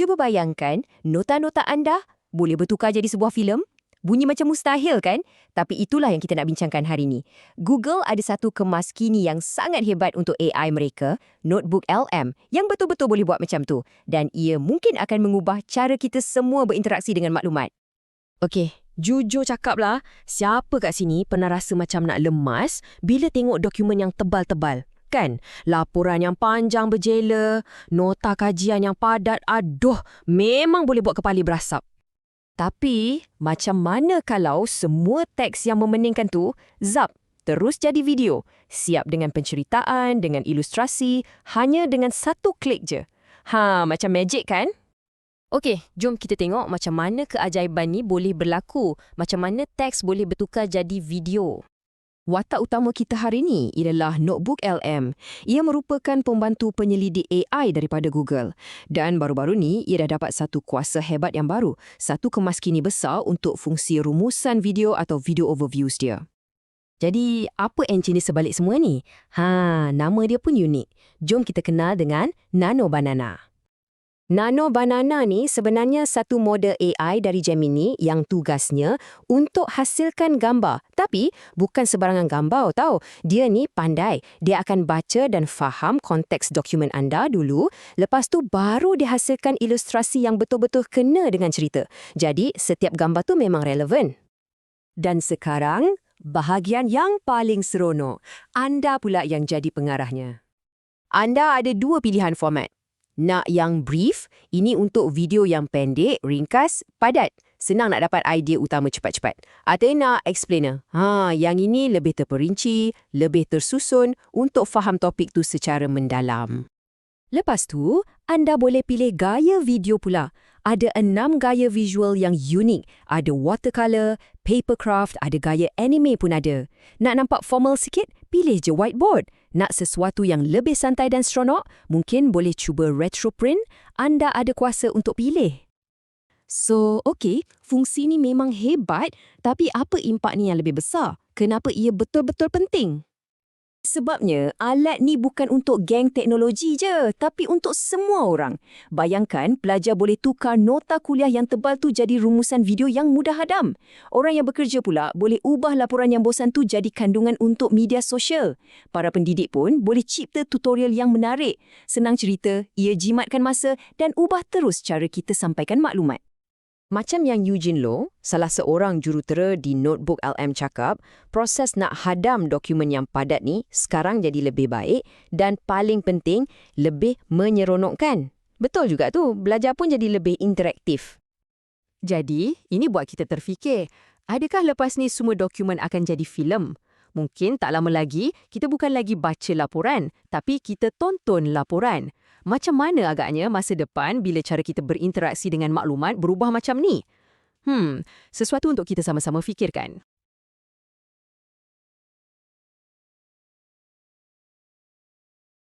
Cuba bayangkan, nota-nota anda boleh bertukar jadi sebuah filem? Bunyi macam mustahil kan? Tapi itulah yang kita nak bincangkan hari ini. Google ada satu kemas kini yang sangat hebat untuk AI mereka, Notebook LM, yang betul-betul boleh buat macam tu. Dan ia mungkin akan mengubah cara kita semua berinteraksi dengan maklumat. Okey, jujur cakaplah, siapa kat sini pernah rasa macam nak lemas bila tengok dokumen yang tebal-tebal? Kan? Laporan yang panjang berjela, nota kajian yang padat, aduh, memang boleh buat kepala berasap. Tapi, macam mana kalau semua teks yang memeningkan tu, zap, terus jadi video, siap dengan penceritaan, dengan ilustrasi, hanya dengan satu klik je. Ha, macam magic kan? Okey, jom kita tengok macam mana keajaiban ni boleh berlaku, macam mana teks boleh bertukar jadi video. Watak utama kita hari ini ialah Notebook LM. Ia merupakan pembantu penyelidik AI daripada Google. Dan baru-baru ni, ia dah dapat satu kuasa hebat yang baru, satu kemaskini besar untuk fungsi rumusan video atau video overviews dia. Jadi, apa enjin di sebalik semua ni? Ha, nama dia pun unik. Jom kita kenal dengan Nano Banana. Nano Banana ni sebenarnya satu model AI dari Gemini yang tugasnya untuk hasilkan gambar. Tapi bukan sebarangan gambar tau. Dia ni pandai. Dia akan baca dan faham konteks dokumen anda dulu. Lepas tu baru dihasilkan ilustrasi yang betul-betul kena dengan cerita. Jadi setiap gambar tu memang relevan. Dan sekarang, bahagian yang paling seronok. Anda pula yang jadi pengarahnya. Anda ada dua pilihan format. Nak yang brief, ini untuk video yang pendek, ringkas, padat. Senang nak dapat idea utama cepat-cepat. Atau nak explainer. Ha, yang ini lebih terperinci, lebih tersusun untuk faham topik tu secara mendalam. Lepas tu, anda boleh pilih gaya video pula. Ada enam gaya visual yang unik. Ada watercolor, papercraft, ada gaya anime pun ada. Nak nampak formal sikit? Pilih je whiteboard. Nak sesuatu yang lebih santai dan seronok? Mungkin boleh cuba retro print. Anda ada kuasa untuk pilih. So, okey, fungsi ni memang hebat, tapi apa impak ni yang lebih besar? Kenapa ia betul-betul penting? Sebabnya, alat ni bukan untuk geng teknologi je, tapi untuk semua orang. Bayangkan, pelajar boleh tukar nota kuliah yang tebal tu jadi rumusan video yang mudah hadam. Orang yang bekerja pula boleh ubah laporan yang bosan tu jadi kandungan untuk media sosial. Para pendidik pun boleh cipta tutorial yang menarik. Senang cerita, ia jimatkan masa dan ubah terus cara kita sampaikan maklumat. Macam yang Eugene Loh, salah seorang jurutera di Notebook LM cakap, proses nak hadam dokumen yang padat ni sekarang jadi lebih baik dan paling penting, lebih menyeronokkan. Betul juga tu, belajar pun jadi lebih interaktif. Jadi, ini buat kita terfikir, adakah lepas ni semua dokumen akan jadi filem? Mungkin tak lama lagi, kita bukan lagi baca laporan, tapi kita tonton laporan. Macam mana agaknya masa depan bila cara kita berinteraksi dengan maklumat berubah macam ni? Hmm, sesuatu untuk kita sama-sama fikirkan.